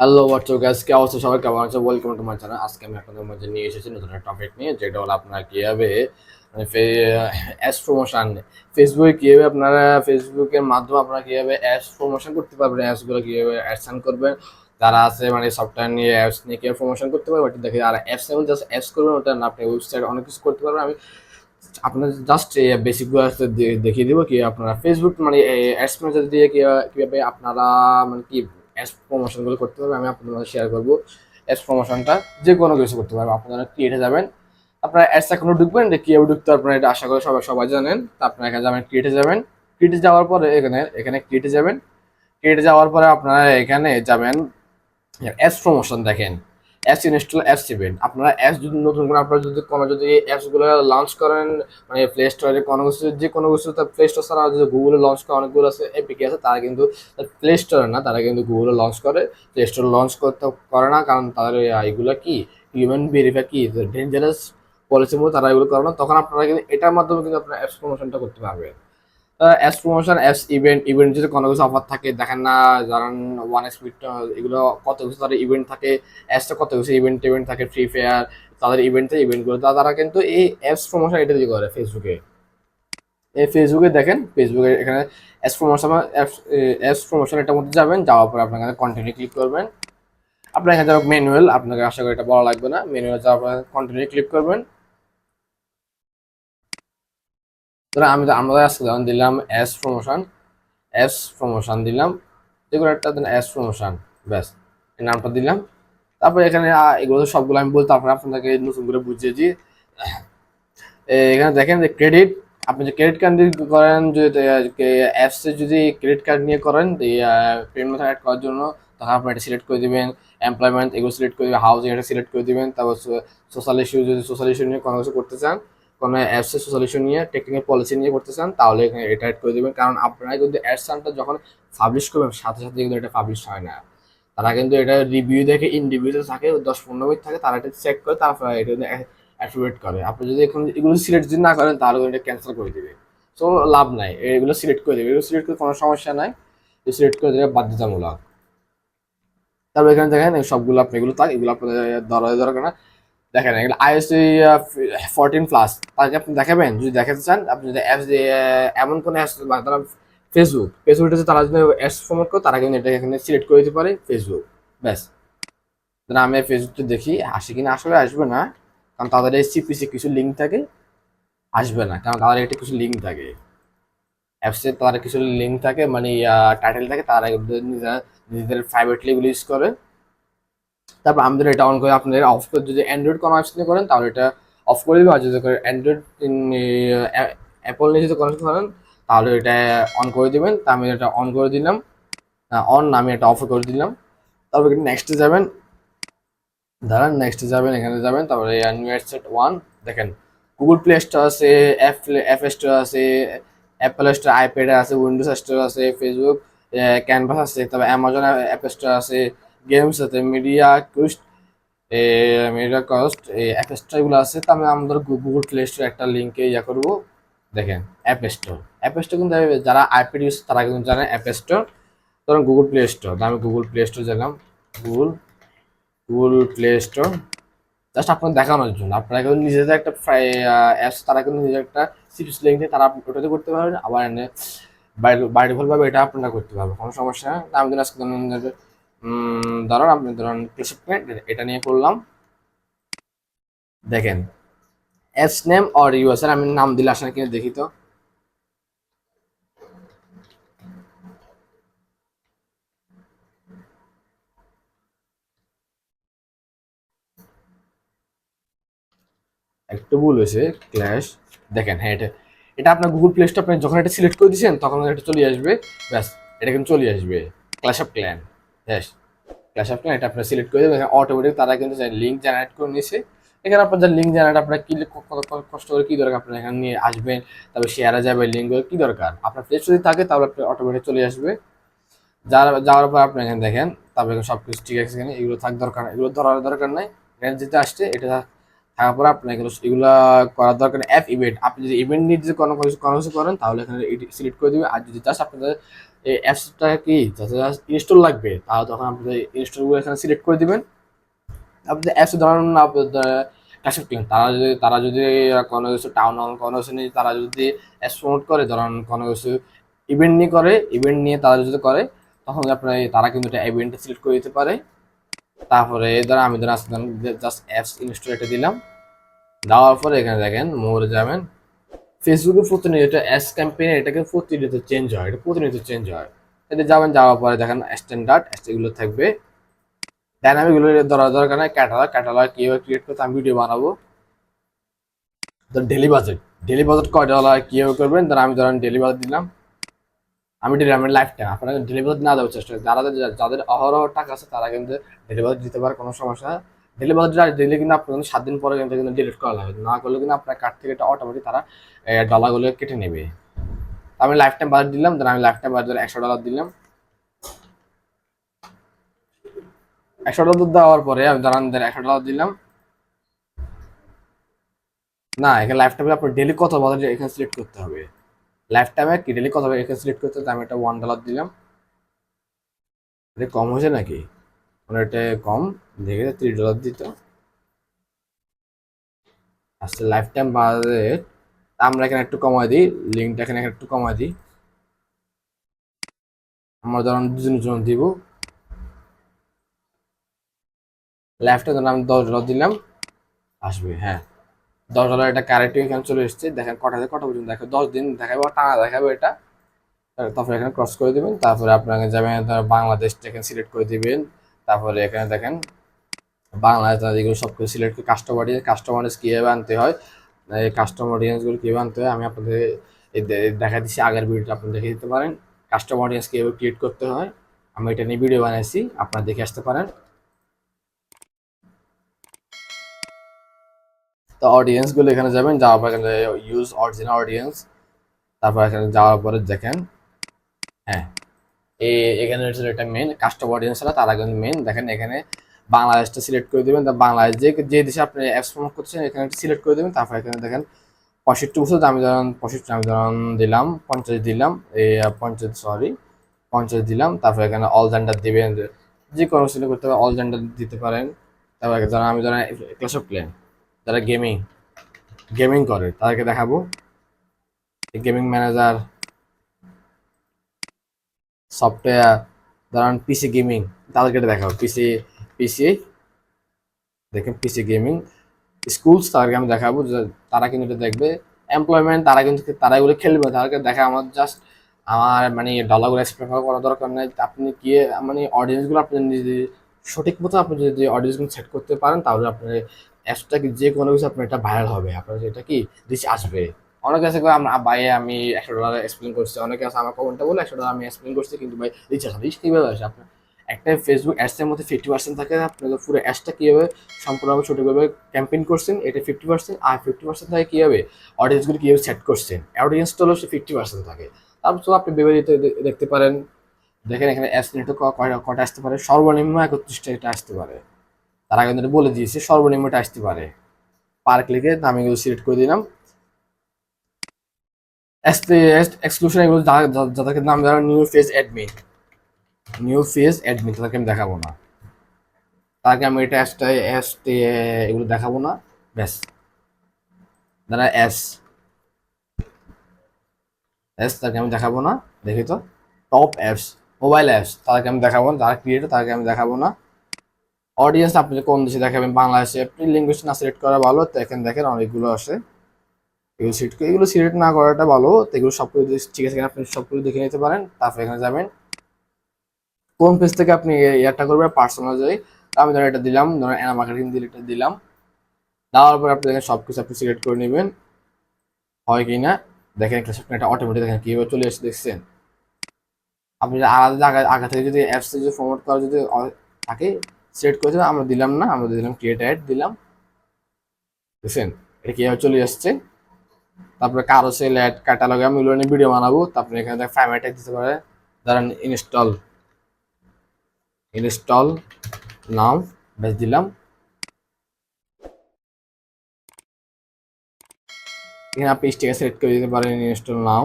Hello WhatsApp guys কি অবস্থা সবাই কেমন আছে ওয়েলকাম টু মাই চ্যানেল আজকে আমি আপনাদের মাঝে নিয়ে এসেছি নতুন একটা টপিক নিয়ে যেটা হলো আপনারা কীভাবে মানে অ্যাস প্রমোশন ফেসবুকে কীভাবে আপনারা ফেসবুকের মাধ্যমে আপনারা কীভাবে অ্যাস প্রমোশন করতে পারবেন অ্যাপসগুলো কীভাবে অ্যাডসান করবেন যারা আছে মানে সফটওয়্যার নিয়ে অ্যাপস নিয়ে কীভাবে প্রমোশন করতে পারবেন ওটা দেখে আর অ্যাপস এবং জাস্ট অ্যাপস করবেন ওটা না আপনি ওয়েবসাইট অনেক কিছু করতে পারবেন আমি আপনার জাস্ট বেসিকগুলো দেখিয়ে দিব কি আপনারা ফেসবুক মানে অ্যাডস ম্যানেজার দিয়ে কীভাবে আপনারা মানে কি অ্যাডস প্রমোশনগুলো করতে পারবে আমি আপনাদের মধ্যে শেয়ার করব। অ্যাপস প্রমোশনটা যে কোনো কিছু করতে পারবে আপনারা ক্রিয়েটে যাবেন, আপনারা অ্যাডস অ্যাকাউন্টে ঢুকবেন এটা কীভাবে ঢুকতে আপনারা এটা আশা করে সবাই সবাই জানেন। তা আপনারা এখানে যাবেন ক্রিয়েটে যাবেন। ক্রিয়েটে যাওয়ার পরে এখানে এখানে ক্রিয়েটে যাবেন। ক্রিয়েটে যাওয়ার পরে আপনারা এখানে যাবেন অ্যাপস প্রমোশন দেখেন। অ্যাপস ইনস্টল অ্যাপস ইভেন্ট আপনারা অ্যাপস যদি নতুন করে আপনারা যদি কোনো যদি অ্যাপসগুলো লঞ্চ করেন মানে প্লে স্টোরে কোনো কিছু, যে কোনো কিছু তার প্লে স্টোর ছাড়া যদি গুগলে লঞ্চ করে অনেকগুলো আছে এপিকে আছে, তারা কিন্তু প্লে স্টোরে না, তারা কিন্তু গুগলে লঞ্চ করে প্লে স্টোর লঞ্চ করতে করে না, কারণ তাদের এইগুলো কি হিউম্যান ভেরিফাই কি ডেঞ্জারাস পলিসির মধ্যে তারা এগুলো করে না, তখন আপনারা কিন্তু এটার মাধ্যমে কিন্তু আপনারা অ্যাপস প্রমোশনটা করতে পারবেন। Apps promotion apps event event যদি কোনো কিছু অফার থাকে, দেখেন না, ধরেন ওয়ান স্পিড এগুলো কত কিছু তাদের ইভেন্ট থাকে অ্যাপসটা কত কিছু ইভেন্ট ইভেন্ট থাকে ফ্রি ফায়ার তাদের ইভেন্টে ইভেন্টগুলো তারা কিন্তু এই অ্যাপস প্রমোশন এটা দিয়ে করে ফেসবুকে এই ফেসবুকে দেখেন ফেসবুকে এখানে অ্যাপস প্রমোশন অ্যাপস প্রমোশন এটার মধ্যে যাবেন, যাওয়ার পর আপনার কন্টিনিউ ক্লিক করবেন। আপনার এখানে যাবে ম্যানুয়াল আপনাকে আশা করি এটা বলা লাগবে না ম্যানুয়াল যাওয়ার পর কন্টিনিউ ক্লিক করবেন। ধরো আমি আমরা আজকে যেমন দিলাম এস প্রমোশন এস প্রমোশন দিলাম যেগুলো একটা অ্যাস প্রমোশন ব্যাস। এই নামটা দিলাম। তারপরে এখানে এগুলো সবগুলো আমি বলতে তারপরে আপনাকে নতুন করে বুঝিয়ে দিই। এখানে দেখেন যে ক্রেডিট আপনি যে ক্রেডিট কার্ড দিয়ে করেন, যদি অ্যাপসে যদি ক্রেডিট কার্ড নিয়ে করেন পেমেন্ট মেথড অ্যাড করার জন্য, তখন আপনি এটা সিলেক্ট করে দিবেন। এমপ্লয়মেন্ট এগুলো সিলেক্ট করে দিবেন হাউজিং এটা সিলেক্ট করে দিবেন। তারপর সোশ্যাল ইস্যু যদি সোশ্যাল ইস্যু নিয়ে কোনো কিছু করতে চান কোনো অ্যাপসের সলিউশন নিয়ে টেকনিক্যাল পলিসি নিয়ে করতে চান, তাহলে এখানে এটা করে দেবেন। কারণ আপনারা কিন্তু অ্যাডসানটা যখন পাবলিশ করবেন, সাথে সাথে কিন্তু এটা পাবলিশ হয় না। তারা কিন্তু এটা রিভিউ দেখে ইন্ডিভিজুয়াল থাকে, দশ পনেরো মিনিট থাকে, তারা এটা চেক করে, তারপরে এটা অ্যাক্টিভেট করে। আপনি যদি এখন এগুলো সিলেক্ট যদি না করেন, তাহলে এটা ক্যান্সেল করে দেবে। সো লাভ নাই। এগুলো সিলেক্ট করে দেবে। এগুলো সিলেক্ট করে কোনো সমস্যা নাই। সিলেক্ট করে দেবে বাধ্যতামূলক। তারপর এখানে দেখেন, সবগুলো আপনি এগুলো থাক এগুলো আপনাদের দরকার দরকার না। দেখেন, এগুলো আইএসসি ফোরটিন প্লাস তাকে আপনি দেখাবেন, যদি দেখাতে চান, আপনি যদি অ্যাপস এমন কোনো অ্যাপস তারা ফেসবুক ফেসবুকটা তারা যদি অ্যাপস প্রমোট করে, তারা কিন্তু এটা এখানে সিলেক্ট করে দিতে পারে ফেসবুক ব্যাস। তাহলে আমি ফেসবুকটা দেখি, আসে কিনা? আসলে আসবে না। কারণ তাদের সিপিসি কিছু লিঙ্ক থাকে, আসবে না। কারণ তাদের একটা কিছু লিঙ্ক থাকে। অ্যাপসে তাদের কিছু লিঙ্ক থাকে মানে টাইটেল থাকে, তারা নিজেদের প্রাইভেটলি ইউজ করে। তারপর আমাদের এটা অন করে আপনাদের অফ করে যদি অ্যান্ড্রয়েড কোনো অপশন করেন, তাহলে এটা অফ করে দেবে আর যদি করে অ্যান্ড্রয়েড অ্যাপল নিয়ে যদি কনেক্ট করেন, তাহলে এটা অন করে দেবেন। তা আমি এটা অন করে দিলাম। অন আমি এটা অফ করে দিলাম। তারপর নেক্সটে যাবেন। দাঁড়ান নেক্সটে যাবেন, এখানে যাবেন। তারপরে নিউ সেট ওয়ান দেখেন। গুগল প্লে স্টোর আছে অ্যাপ অ্যাপ স্টোর আছে অ্যাপেল স্টোর আইপ্যাড আছে উইন্ডোজ স্টোর আছে ফেসবুক ক্যানভাস আছে, তারপর অ্যামাজন অ্যাপ স্টোর আছে গেমস আছে মিডিয়া কুস্ট মিডিয়া কস্ট এই অ্যাপ স্টোরগুলো আছে। তো আমি আমাদের গুগল প্লে স্টোর একটা লিঙ্কে ইয়া করব। দেখেন অ্যাপ স্টোর অ্যাপ স্টোর কিন্তু যারা আইপ্যাড ইউজ তারা কিন্তু জানে অ্যাপ স্টোর ধরুন গুগল প্লে স্টোর আমি গুগল প্লে স্টোর গেলাম Google Google Play Store just আপনার দেখানোর জন্য। আপনারা কিন্তু নিজেদের একটা অ্যাপস তারা কিন্তু নিজের একটা সিরিজ লিঙ্ক তারা ওটাতে করতে পারবেন আবার এনে বাইরে বাইরে ভাবে এটা আপনারা করতে পারবেন। কোনো সমস্যা না। আমি আজকে ধরুন আপনি ধরুন ক্লিক এটা নিয়ে করলাম। দেখেন এস নেম অর ইউএসআর আমি নাম দিলে আসলে কিনে দেখি তো। একটু ভুল হয়েছে ক্ল্যাশ দেখেন হ্যাঁ এটা এটা আপনার গুগল প্লে স্টোর আপনি যখন এটা সিলেক্ট করে দিচ্ছেন তখন এটা চলে আসবে। ব্যাস, এটা কিন্তু চলে আসবে। Clash of Clan Clash of Clan এটা আপনার সিলেক্ট করে দেবেন। অটোমেটিক তারা কিন্তু লিঙ্ক জেনারেট করে নিয়েছে, এখানে আপনার যা লিঙ্ক জেনারেট আপনার কি কষ্ট করে কী দরকার, আপনার এখানে নিয়ে আসবেন, তারপর শেয়ারে যাবে লিঙ্কগুলো কী দরকার? আপনার প্লেস যদি থাকে তাহলে আপনি অটোমেটিক চলে আসবে। যার, যাওয়ার পর আপনি এখানে দেখেন, তারপরে সব কিছু ঠিক আছে এখানে এগুলো থাক দরকার এগুলো ধরার দরকার নাই। এখানে যেতে আসছে, এটা থাকার পর আপনি এগুলো এগুলো করার দরকার অ্যাপ ইভেন্ট আপনি যদি ইভেন্ট নিয়ে যদি কোনো কোনো কিছু করেন, তাহলে এখানে সিলেক্ট করে দেবে আর যদি চাষ আপনাদের এই অ্যাপসটা কি ইনস্টল লাগবে তাহলে তখন আপনি ইনস্টলগুলো এখানে সিলেক্ট করে দিবেন। আপনি অ্যাপস ধরুন ক্যাশেপ ক্লিন তারা যদি তারা যদি কোনো কিছু টাউন হল কোনো কিছু নিয়ে তারা যদি অ্যাপস প্রমোট করে, ধরুন কোনো কিছু ইভেন্ট নিয়ে করে ইভেন্ট নিয়ে তারা যদি করে, তখন আপনার তারা কিন্তু একটা ইভেন্টটা সিলেক্ট করে দিতে পারে। তারপরে ধরুন আমি ধরুন জাস্ট অ্যাপস ইনস্টল এটা দিলাম, দেওয়ার পরে এখানে দেখেন মোড়ে যাবেন ফেসবুকে প্রতিনিয়ত অ্যাস ক্যাম্পেইন এটাকে প্রতিনিয়ত চেঞ্জ হয়, এটা প্রতিনিয়ত চেঞ্জ হয়। এতে যাবেন, যাওয়ার পরে দেখেন স্ট্যান্ডার্ড এগুলো থাকবে। ডাইনামিকগুলো ধরার দরকার নাই ক্যাটালগ ক্যাটালগ কীভাবে ক্রিয়েট করতে আমি ভিডিও বানাবো। তো ডেলি বাজেট ডেলি বাজেট কয় ডলার কীভাবে করবেন ধর আমি ধরেন ডেলি বাজেট দিলাম। আমি ডেলি আমি লাইফ টাইম আপনাকে ডেলি বাজেট না দেওয়ার চেষ্টা করি যারা যাদের অহরহ টাকা আছে, তারা কিন্তু ডেলি বাজেট দিতে পারে, কোনো সমস্যা ডেলি বাজেট দিলে কিন্তু আপনার কিন্তু সাত দিন পরে কিন্তু ডিলিট করা লাগবে। না করলে কিন্তু আপনার কার্ড থেকে এটা অটোমেটিক তারা ডলারগুলো কেটে নেবে। আমি লাইফ টাইম বাজেট দিলাম দেন আমি লাইফ টাইম বাজেট একশো ডলার দিলাম। একশো ডলার দেওয়ার পরে আমি দাঁড়ান একশো ডলার দিলাম। না, এখানে লাইফ টাইমে আপনার ডেলি কত বাজার এখানে সিলেক্ট করতে হবে। লাইফ টাইমে কি ডেলি কত বাজার এখানে সিলেক্ট করতে হবে আমি এটা ওয়ান ডলার দিলাম। কম হয়েছে নাকি? এটা কম, দেখে ত্রিশ ডলার দিত। আচ্ছা লাইফ টাইম বাজেট আমরা এখানে একটু কমাই দিই লিঙ্কটা এখানে একটু কমাই দিই। আমরা ধরুন দুজনের জন্য দিব। লাইফটা ধরুন আমি দশ ডলার দিলাম, আসবে হ্যাঁ। দশ ডলার এটা কারেক্টলি এখানে চলে এসছে, দেখেন কটা কটা পর্যন্ত দেখো দশ দিন দেখাবো টানা দেখাবো এটা। তারপরে এখানে ক্রস করে দিবেন, তারপরে আপনাকে যাবেন বাংলাদেশটা এখানে সিলেক্ট করে দিবেন। তারপরে এখানে দেখেন, বাংলাদেশ এগুলো সব কিছু সিলেক্ট করে কাস্টমার কাস্টমার কীভাবে আনতে হয় কাস্টমার অডিয়েন্সগুলো কীভাবে আনতে হয়, আমি আপনাদের দেখা দিচ্ছি, আগের ভিডিওটা আপনি দেখে দিতে পারেন কাস্টমার অডিয়েন্স কীভাবে ক্রিয়েট করতে হয় আমি এটা নিয়ে ভিডিও বানাইছি, আপনারা দেখে আসতে পারেন। তো অডিয়েন্সগুলো এখানে যাবেন, যাওয়ার পর এখানে ইউজ অরিজিনাল অডিয়েন্স তারপর এখানে যাওয়ার পরে দেখেন হ্যাঁ এখানে হচ্ছে একটা মেন কাস্টমার অডিয়েন্স তারা কিন্তু মেন দেখেন এখানে বাংলাদেশটা সিলেক্ট করে দেবেন, তা বাংলাদেশ যে যে দেশে আপনি অ্যাপস প্রমোট করছেন এখানে সিলেক্ট করে দেবেন, তারপর এখানে দেখেন পঁয়ষট্টি বছর আমি ধরুন, পঁয়ষট্টি আমি ধরুন দিলাম, পঞ্চাশ দিলাম এই পঞ্চাশ সরি পঞ্চাশ দিলাম, তারপর এখানে অল জেন্ডার দিবেন। যে কোনো সিলেক্ট করতে পারেন অল জেন্ডার দিতে পারেন। তারপর ধরুন আমি ধরেন ক্লাস অফ প্লেন যারা গেমিং গেমিং করে, তাদেরকে দেখাবো। গেমিং ম্যানেজার সফটওয়্যার ধরেন পিসি গেমিং তাদেরকে এটা দেখাবো পিসি পিসি দেখেন পিসি গেমিং স্কুলস তাদেরকে আমি দেখাবো তারা কিন্তু এটা দেখবে। এমপ্লয়মেন্ট তারা কিন্তু তারা এগুলো খেলবে, তাদেরকে দেখা আমার জাস্ট আমার মানে ডলারগুলো এক্সপ্লেন করা দরকার নেই। আপনি কি মানে অডিয়েন্সগুলো আপনি নিজে সঠিক মতো আপনি যদি অডিয়েন্সগুলো সেট করতে পারেন, তাহলে আপনার অ্যাপসটা কি যে কোনো কিছু আপনার এটা ভাইরাল হবে। আপনার এটা কি রিচ আসবে। অনেকে আছে আমরা, ভাই, আমি একশো ডলার এক্সপ্লেন করছি। অনেকে আছে, আমার কমেন্টটা বলে একশো ডলার আমি এক্সপ্লেন করছি, কিন্তু ভাই রিচ আসে রিচ কীভাবে আসে আপনার একটা ফেসবুক অ্যাডসের মধ্যে ফিফটি পার্সেন্ট থাকে আপনাকে পুরো অ্যাডসটা কীভাবে সম্পূর্ণভাবে সঠিকভাবে ক্যাম্পেইন করছেন, এটা ফিফটি পার্সেন্ট আর ফিফটি পার্সেন্ট থাকে কীভাবে? অডিয়েন্সগুলো কীভাবে সেট করছেন? অডিয়েন্সটা হলো সে ফিফটি পার্সেন্ট থাকে। তারপর আপনি বিবেচিত দেখতে পারেন। দেখেন এখানে অ্যাস নেটও কয়টা আসতে পারে? সর্বনিম্ন একত্রিশটা এটা আসতে পারে। তারা এটা বলে দিয়েছে, সর্বনিম্নটা আসতে পারে। পার ক্লিকে আমি সিলেক্ট করে দিলাম। এক্সক্লুশন এগুলো যাদেরকে নাম দেওয়া new face admin new face admin তাদেরকে আমি দেখাবো না। তাকে আমি এটা অ্যাসটা অ্যাস এগুলো দেখাবো না। ব্যাস। দাঁড়া অ্যাস অ্যাপস তাকে আমি দেখাবো না। দেখি তো। টপ অ্যাপস মোবাইল অ্যাপস তাদেরকে আমি দেখাবো না। যারা ক্রিয়েটর তাদেরকে আমি দেখাবো না। অডিয়েন্স আপনি কোন দেশে দেখাবেন? বাংলাদেশে। আপনি ল্যাঙ্গুয়েজ না সিলেক্ট করা ভালো, তো এখানে দেখেন অনেকগুলো আসে এগুলো সিলেক্ট এগুলো সিলেক্ট না করাটা ভালো। তো এগুলো সব কিছু ঠিক আছে আপনি সবগুলো দেখে নিতে পারেন, তারপর এখানে যাবেন। কোন পেজ থেকে আপনি ইয়ারটা করবেন? পার্সোনাল যাই। আমি ধরেন এটা দিলাম, ধরেন অ্যানা মার্কেটিং দিলে এটা দিলাম। দেওয়ার পর আপনি দেখেন সব কিছু আপনি সিলেক্ট করে নেবেন। হয় কি না? দেখেন একটা ক্লাস একটা অটোমেটিক দেখেন কীভাবে চলে এসে দেখছেন? আপনি আলাদা জায়গায় আগে থেকে যদি অ্যাপসে যদি প্রমোট করা যদি থাকে সিলেক্ট করে আমরা দিলাম না, আমরা দিলাম ক্রিয়েট অ্যাড দিলাম। দেখছেন? এটা কীভাবে চলে আসছে? তারপরে কারও সেল অ্যাড ক্যাটালগে আমি ওগুলো নিয়ে ভিডিও বানাবো, তারপরে এখানে দেখ অ্যাটাক দিতে পারে। ধরেন ইনস্টল ইনস্টল নাম বেশ দিলাম। এখানে আপনি স্টিকার সিলেক্ট করে দিতে পারেন install now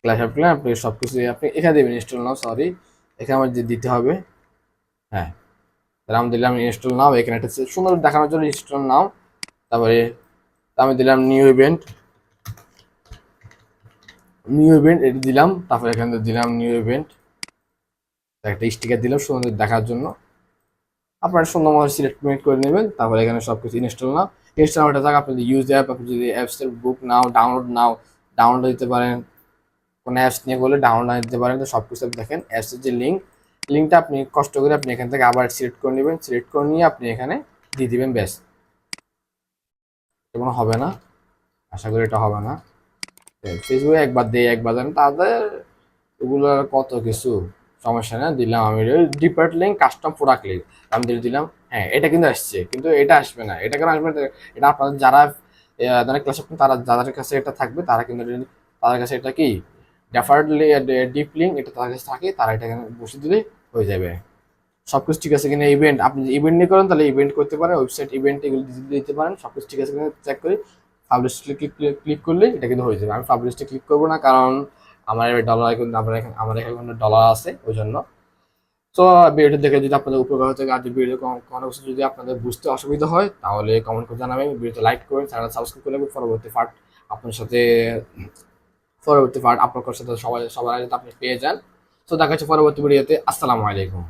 Clash of Clan আপনি সব কিছু আপনি এখানে দেবেন ইনস্টল নাও সরি এখানে আমার যে দিতে হবে হ্যাঁ। তাহলে আমি দিলাম ইনস্টল নাও এখানে একটা সুন্দর দেখানোর জন্য ইনস্টল নাও তারপরে আমি দিলাম নিউ ইভেন্ট নিউ ইভেন্ট এটি দিলাম, তারপরে এখান থেকে দিলাম নিউ ইভেন্ট একটা স্টিকার দিলাম সুন্দর দেখার জন্য। আপনারা সুন্দর মতো সিলেক্ট করে নেবেন, তারপরে এখানে সব কিছু ইনস্টল নাও ইনস্টল ওটা থাকে আপনি ইউজ অ্যাপ আপনি যদি অ্যাপসের বুক নাও ডাউনলোড নাও ডাউনলোড দিতে পারেন। কোনো অ্যাপস নিয়ে বলে ডাউনলোড দিতে পারেন, তো সব কিছু আপনি দেখেন অ্যাপসের যে লিঙ্ক লিঙ্কটা আপনি কষ্ট করে আপনি এখান থেকে আবার সিলেক্ট করে নেবেন। সিলেক্ট করে নিয়ে আপনি এখানে দিয়ে দিবেন, ব্যাস। কোনো হবে না। আশা করি এটা হবে না। ফেসবুকে একবার দেয় একবার দেন। তাদের ওগুলো কত কিছু সমস্যা না দিলাম আমি। Depart link custom product link আমি দিয়ে দিলাম হ্যাঁ এটা কিন্তু আসছে, কিন্তু এটা আসবে না। এটা কেন আসবে না? এটা আপনাদের যারা যারা ক্লাস তারা যাদের কাছে এটা থাকবে, তারা কিন্তু তাদের কাছে এটা কি? ডেফার্ড ডিপ লিঙ্ক এটা তাদের কাছে থাকে, তারা এটা বসে দিলে হয়ে যাবে। সব কিছু ঠিক আছে কিনা ইভেন্ট আপনি ইভেন্ট নিয়ে করেন, তাহলে ইভেন্ট করতে পারেন ওয়েবসাইট ইভেন্ট এগুলো দিতে- পারেন সব কিছু ঠিক আছে কিনা চেক করে পাবলিশ ক্লিক ক্লিক করলে এটা কিন্তু হয়ে যাবে। আমি পাবলিশটা ক্লিক করব না, কারণ আমার ডলার কিন্তু আমার এখানে আমার এখানে ডলার আছে, ওই জন্য। তো ভিডিওটি দেখে যদি আপনাদের উপকার হতে আর ভিডিও কোনো কিছু যদি আপনাদের বুঝতে অসুবিধা হয়, তাহলে কমেন্ট করে জানাবেন ভিডিওতে লাইক করবেন চ্যানেল সাবস্ক্রাইব করে পরবর্তী পার্ট আপনার সাথে, পরবর্তী পার্ট আপনার সাথে সবাই, সবার আগে আপনি পেয়ে যান। তো দেখা হচ্ছে পরবর্তী ভিডিওতে আসসালামু আলাইকুম।